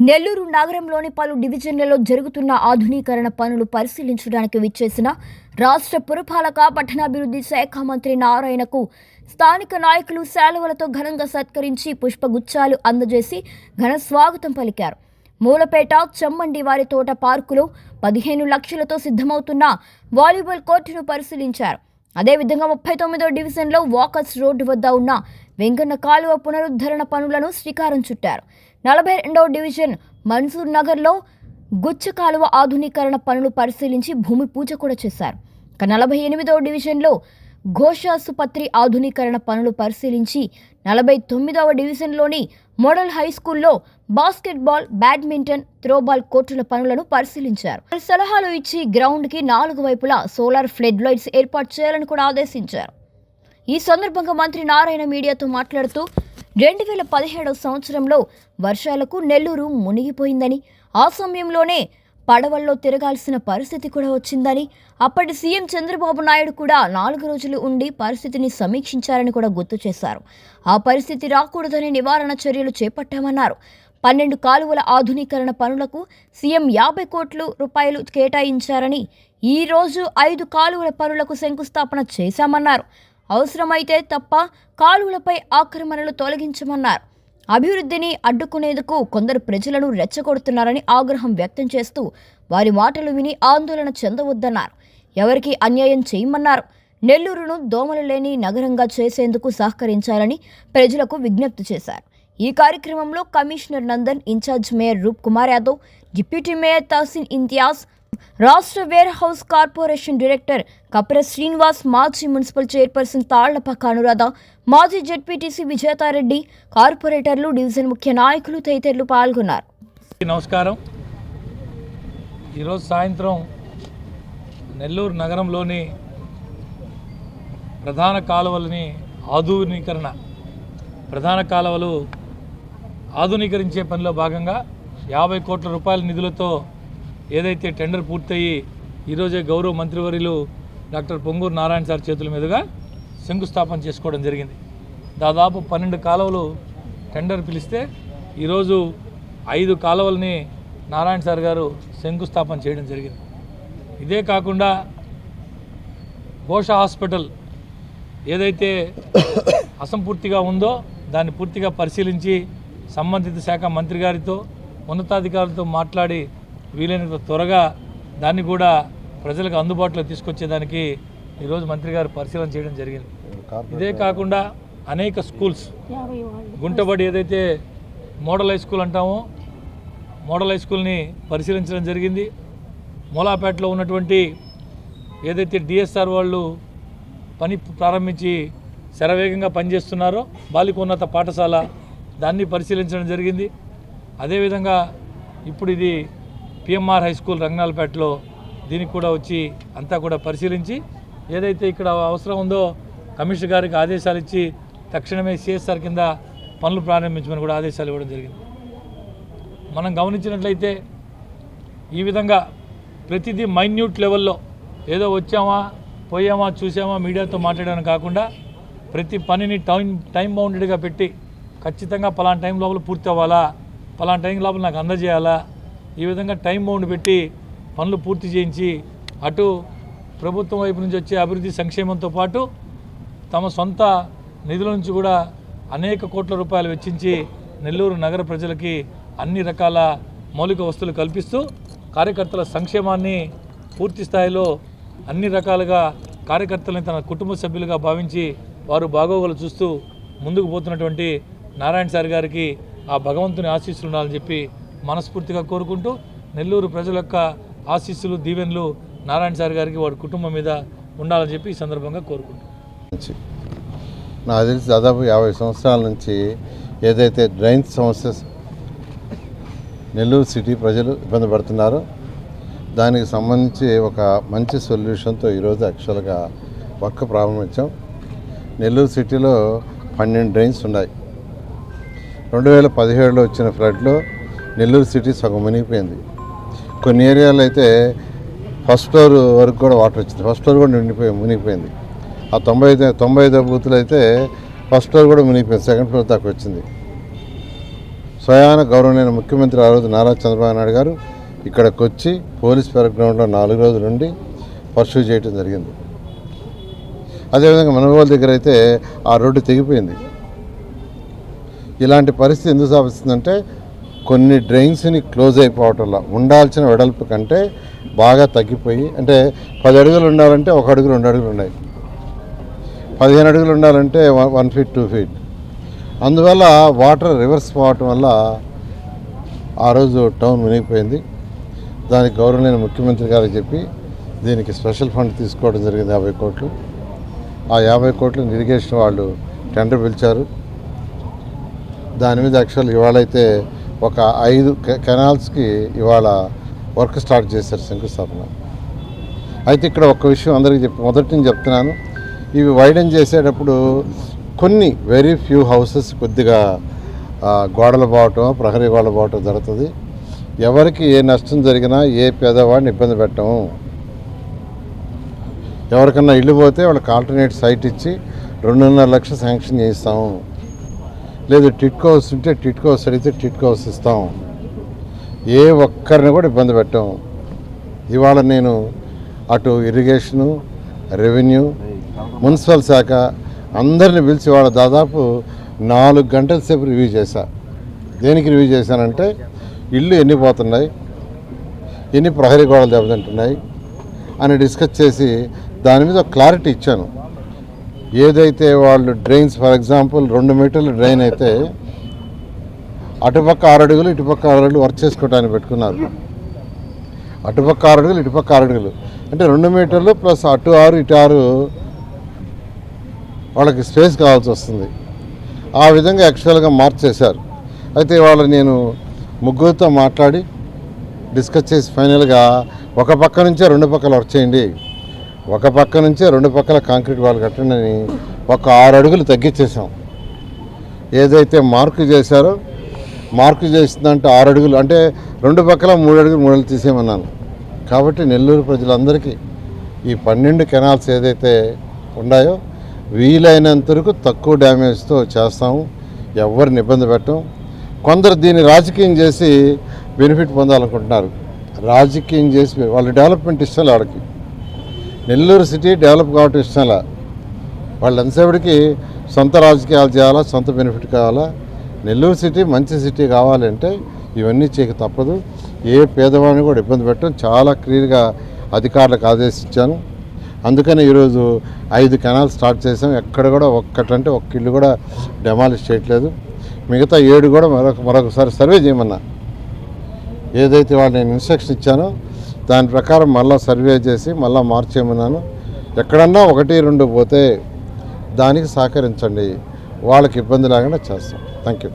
నెల్లూరు నగరంలోని పలు డివిజన్లలో జరుగుతున్న ఆధునీకరణ పనులు పరిశీలించడానికి విచ్చేసిన రాష్ట్ర పురపాలక పట్టణాభివృద్ధి శాఖ మంత్రి నారాయణకు స్థానిక నాయకులు శాలువలతో ఘనంగా సత్కరించి పుష్పగుచ్చాలు అందజేసి ఘన స్వాగతం పలికారు. మూలపేట చెమ్మండి వారి తోట పార్కులో పదిహేను లక్షలతో సిద్ధమవుతున్న వాలీబాల్ కోర్టును పరిశీలించారు. అదేవిధంగా ముప్పై తొమ్మిదో డివిజన్లో వాకర్స్ రోడ్డు వద్ద ఉన్న వెంకన్న కాలువ పునరుద్ధరణ పనులను శ్రీకారం చుట్టారు. నలభై రెండవ డివిజన్ మన్సూర్ నగర్లో గుచ్చ కాలువ ఆధునీకరణ పనులు పరిశీలించి భూమి పూజ కూడా చేశారు. ఇక నలభై ఎనిమిదవ డివిజన్లో ఘోషాసుపత్రి ఆధునీకరణ పనులు పరిశీలించి నలభై తొమ్మిదవ డివిజన్లోని మోడల్ హై స్కూల్లో బాస్కెట్బాల్ బ్యాడ్మింటన్ త్రోబాల్ కోర్టుల పనులను పరిశీలించారు. సలహాలు ఇచ్చి గ్రౌండ్కి నాలుగు వైపులా సోలార్ ఫ్లడ్ లైట్స్ ఏర్పాటు చేయాలని కూడా ఆదేశించారు. ఈ సందర్భంగా మంత్రి నారాయణ మీడియాతో మాట్లాడుతూ రెండు వేల పదిహేడవ సంవత్సరంలో వర్షాలకు నెల్లూరు మునిగిపోయిందని ఆ సమయంలోనే పడవల్లో తిరగాల్సిన పరిస్థితి కూడా వచ్చిందని అప్పటి సీఎం చంద్రబాబు నాయుడు కూడా నాలుగు రోజులు ఉండి పరిస్థితిని సమీక్షించారని కూడా గుర్తు చేశారు. ఆ పరిస్థితి రాకూడదని నివారణ చర్యలు చేపట్టామన్నారు. పన్నెండు కాలువల ఆధునీకరణ పనులకు సీఎం యాభై కోట్లు రూపాయలు కేటాయించారని ఈరోజు ఐదు కాలువల పనులకు శంకుస్థాపన చేశామన్నారు. అవసరమైతే తప్ప కాలువలపై ఆక్రమణలు తొలగించమన్నారు. అభివృద్ధిని అడ్డుకునేందుకు కొందరు ప్రజలను రెచ్చగొడుతున్నారని ఆగ్రహం వ్యక్తం చేస్తూ వారి మాటలు విని ఆందోళన చెందవద్దన్నారు. ఎవరికి అన్యాయం చేయమన్నారు. నెల్లూరును దోమలు లేని నగరంగా చేసేందుకు సహకరించాలని ప్రజలకు విజ్ఞప్తి చేశారు. ఈ కార్యక్రమంలో commissioner Nandan in-charge mayor Roop Kumar Yadav deputy mayor Tahseen Imtiaz రాష్ట్ర ware house corporation director Kapra Srinivas మాజీ మున్సిపల్ చైర్పర్సన్ తాళ్ళపక్క అనురాధ మాజీ జెడ్పీటీసీ విజేతారెడ్డి కార్పొరేటర్లు డివిజన్ ముఖ్య నాయకులు తదితరులు పాల్గొన్నారు. నమస్కారం. ఈరోజు సాయంత్రం నెల్లూరు నగరంలోని ప్రధాన కాలువలని ఆధునీకరణ ప్రధాన కాలువలు ఆధునీకరించే పనిలో భాగంగా యాభై కోట్ల రూపాయల నిధులతో ఏదైతే టెండర్ పూర్తయి ఈరోజే గౌరవ మంత్రివర్యులు డాక్టర్ పొంగూరు నారాయణ సార్ చేతుల మీదుగా శంకుస్థాపన చేసుకోవడం జరిగింది. దాదాపు పన్నెండు కాలువలు టెండర్ పిలిస్తే ఈరోజు ఐదు కాలువల్ని నారాయణ సార్ గారు శంకుస్థాపన చేయడం జరిగింది. ఇదే కాకుండా ఘోష హాస్పిటల్ ఏదైతే అసంపూర్తిగా ఉందో దాన్ని పూర్తిగా పరిశీలించి సంబంధిత శాఖ మంత్రి గారితో ఉన్నతాధికారులతో మాట్లాడి వీలైనంత త్వరగా దాన్ని కూడా ప్రజలకు అందుబాటులో తీసుకొచ్చేదానికి ఈరోజు మంత్రి గారు పరిశీలన చేయడం జరిగింది. ఇదే కాకుండా అనేక స్కూల్స్ గుంటబడి ఏదైతే మోడల్ హై స్కూల్ అంటామో మోడల్ హై స్కూల్ని పరిశీలించడం జరిగింది. మూలాపేటలో ఉన్నటువంటి ఏదైతే డిఎస్ఆర్ వాళ్ళు పని ప్రారంభించి శరవేగంగా పనిచేస్తున్నారో బాలికోన్నత పాఠశాల దాన్ని పరిశీలించడం జరిగింది. అదేవిధంగా ఇప్పుడు ఇది పిఎంఆర్ హై స్కూల్ రంగనాలపేటలో దీనికి కూడా వచ్చి అంతా కూడా పరిశీలించి ఏదైతే ఇక్కడ అవసరం ఉందో కమిషనర్ గారికి ఆదేశాలు ఇచ్చి తక్షణమే సిఎస్ఆర్ కింద పనులు ప్రారంభించమని కూడా ఆదేశాలు ఇవ్వడం జరిగింది. మనం గమనించినట్లయితే ఈ విధంగా ప్రతిదీ మైన్యూట్ లెవెల్లో ఏదో వచ్చామా పోయామా చూసామా మీడియాతో మాట్లాడడం కాకుండా ప్రతి పనిని టైం టైం బౌండెడ్గా పెట్టి ఖచ్చితంగా పలానా టైం లోపల పూర్తి అవ్వాలా పలానా టైం లోపల నాకు అందజేయాలా ఈ విధంగా టైం బౌండ్ పెట్టి పనులు పూర్తి చేయించి అటు ప్రభుత్వం వైపు నుంచి వచ్చే అభివృద్ధి సంక్షేమంతో పాటు తమ సొంత నిధుల నుంచి కూడా అనేక కోట్ల రూపాయలు వెచ్చించి నెల్లూరు నగర ప్రజలకి అన్ని రకాల మౌలిక వస్తువులు కల్పిస్తూ కార్యకర్తల సంక్షేమాన్ని పూర్తి స్థాయిలో అన్ని రకాలుగా కార్యకర్తలని తన కుటుంబ సభ్యులుగా భావించి వారు బాగోగులు చూస్తూ ముందుకు పోతున్నటువంటి నారాయణ సార్ గారికి ఆ భగవంతుని ఆశీస్సులు ఉండాలని చెప్పి మనస్ఫూర్తిగా కోరుకుంటూ నెల్లూరు ప్రజల యొక్క ఆశీస్సులు దీవెనలు నారాయణ సార్ గారికి వాడి కుటుంబం మీద ఉండాలని చెప్పి ఈ సందర్భంగా కోరుకుంటున్నాను నుంచి నాకు తెలిసి దాదాపు యాభై సంవత్సరాల నుంచి ఏదైతే డ్రైన్స్ సమస్య నెల్లూరు సిటీ ప్రజలు ఇబ్బంది పడుతున్నారో దానికి సంబంధించి ఒక మంచి సొల్యూషన్తో ఈరోజు యాక్చువల్గా వర్క్ ప్రారంభించాం. నెల్లూరు సిటీలో పన్నెండు డ్రైన్స్ ఉన్నాయి. రెండు వేల పదిహేడులో వచ్చిన ఫ్లడ్లో నెల్లూరు సిటీ సగం మునిగిపోయింది. కొన్ని ఏరియాలో అయితే ఫస్ట్ ఫ్లోర్ వరకు కూడా వాటర్ వచ్చింది. ఫస్ట్ ఫ్లోర్ కూడా నిండిపోయి మునిగిపోయింది. ఆ తొంభై తొంభై ఐదో బూతులు అయితే ఫస్ట్ ఫ్లోర్ కూడా మునిగిపోయింది. సెకండ్ ఫ్లోర్ దాకా వచ్చింది. స్వయాన గౌరవనీయ ముఖ్యమంత్రి ఆ రోజు నారా చంద్రబాబు నాయుడు గారు ఇక్కడికి వచ్చి పోలీస్ పెరగ్ గ్రౌండ్లో నాలుగు రోజులు ఉండి పర్సూ చేయడం జరిగింది. అదేవిధంగా మనగోల్ దగ్గర అయితే ఆ రోడ్డు తెగిపోయింది. ఇలాంటి పరిస్థితి ఎందుకు సాధిస్తుందంటే కొన్ని డ్రైన్స్ని క్లోజ్ అయిపోవటంలో. ఉండాల్సిన వెడల్పు కంటే బాగా తగ్గిపోయి అంటే పది అడుగులు ఉండాలంటే ఒక అడుగు రెండు అడుగులు ఉన్నాయి. పదిహేను అడుగులు ఉండాలంటే one one feet two feet. అందువల్ల వాటర్ రివర్స్ పోవటం వల్ల ఆ రోజు టౌన్ మునిగిపోయింది. దానికి గౌరవనీయ ముఖ్యమంత్రి గారికి చెప్పి దీనికి స్పెషల్ ఫండ్ తీసుకోవడం జరిగింది యాభై కోట్లు. ఆ యాభై కోట్లు ఇరిగేషన్ వాళ్ళు టెండర్ పిలిచారు. దాని మీద యాక్చువల్ ఇవాళ అయితే ఒక ఐదు కె- కెనాల్స్కి ఇవాళ వర్క్ స్టార్ట్ చేశారు శంకుస్థాపన. అయితే ఇక్కడ ఒక విషయం అందరికీ చెప్పి మొదటి నుంచి చెప్తున్నాను. ఇవి వైడన్ చేసేటప్పుడు కొన్ని వెరీ ఫ్యూ హౌసెస్ కొద్దిగా గోడలు పోవటం ప్రహరీ గోడలు పోవటం జరుగుతుంది. ఎవరికి ఏ నష్టం జరిగినా ఏ పేదవాడిని ఇబ్బంది పెట్టము. ఎవరికన్నా ఇల్లు పోతే వాళ్ళకి ఆల్టర్నేట్ సైట్ ఇచ్చి రెండున్నర లక్షలు శాంక్షన్ చేస్తాము లేదు టిట్కో హౌస్ ఉంటే టిట్కో హౌస్ అడిగితే టిట్కో హౌస్ ఇస్తాం. ఏ ఒక్కరిని కూడా ఇబ్బంది పెట్టాం. ఇవాళ నేను అటు ఇరిగేషను రెవెన్యూ మున్సిపల్ శాఖ అందరిని పిలిచి వాళ్ళ దాదాపు నాలుగు గంటల సేపు రివ్యూ చేశా. దేనికి రివ్యూ చేశానంటే ఇల్లు ఎన్ని పోతున్నాయి ఎన్ని ప్రహరీ గోడలు దెబ్బతింటున్నాయి అని డిస్కస్ చేసి దాని మీద క్లారిటీ ఇచ్చాను. ఏదైతే వాళ్ళు డ్రైన్స్ ఫర్ ఎగ్జాంపుల్ రెండు మీటర్లు డ్రైన్ అయితే అటుపక్క ఆరడుగులు ఇటుపక్క ఆరడుగులు వర్క్ చేసుకోవడానికి పెట్టుకున్నారు. అటుపక్క ఆరడుగులు ఇటుపక్క ఆరడుగులు అంటే రెండు మీటర్లు ప్లస్ అటు ఆరు ఇటు ఆరు వాళ్ళకి స్పేస్ కావాల్సి వస్తుంది. ఆ విధంగా యాక్చువల్గా మార్చేశారు అయితే వాళ్ళు నేను ముగ్గురితో మాట్లాడి డిస్కస్ చేసి ఫైనల్గా ఒక పక్క నుంచే రెండు పక్కల వర్క్ చేయండి. ఒక పక్క నుంచే రెండు పక్కల కాంక్రీట్ వాళ్ళు కట్టండి ఒక ఆరు అడుగులు తగ్గించేసాం ఏదైతే మార్కు చేశారో మార్కు చేసిందంటే ఆరు అడుగులు అంటే రెండు పక్కల మూడు అడుగులు మూడు అడుగులు తీసేయమన్నాను. కాబట్టి నెల్లూరు ప్రజలందరికీ ఈ పన్నెండు కెనాల్స్ ఏదైతే ఉన్నాయో వీలైనంత వరకు తక్కువ డ్యామేజ్తో చేస్తాము ఎవరిని ఇబ్బంది పెట్టం. కొందరు దీన్ని రాజకీయం చేసి బెనిఫిట్ పొందాలనుకుంటున్నారు. రాజకీయం చేసి వాళ్ళు డెవలప్మెంట్ ఇష్టం వాళ్ళకి నెల్లూరు సిటీ డెవలప్ కావటం ఇష్టంలా వాళ్ళు ఎంతసేపటికి సొంత రాజకీయాలు చేయాలా సొంత బెనిఫిట్ కావాలా? నెల్లూరు సిటీ మంచి సిటీ కావాలంటే ఇవన్నీ చేయక తప్పదు. ఏ పేదవాడిని కూడా ఇబ్బంది పెట్టడం చాలా క్లియర్గా అధికారులకు ఆదేశించాను. అందుకని ఈరోజు ఐదు కెనాల్ స్టార్ట్ చేసాం ఎక్కడ కూడా ఒక్కటంటే ఒక్క ఇల్లు కూడా డెమాలిష్ చేయట్లేదు. మిగతా ఏడు కూడా మరొక మరొకసారి సర్వే చేయమన్నా. ఏదైతే వాళ్ళు నేను ఇన్స్ట్రక్షన్ ఇచ్చానో దాని ప్రకారం మళ్ళీ సర్వే చేసి మళ్ళీ మార్చేయమన్నాను ఎక్కడన్నా ఒకటి రెండు పోతే దానికి సహకరించండి. వాళ్ళకి ఇబ్బంది లేకుండా చేస్తాం. Thank you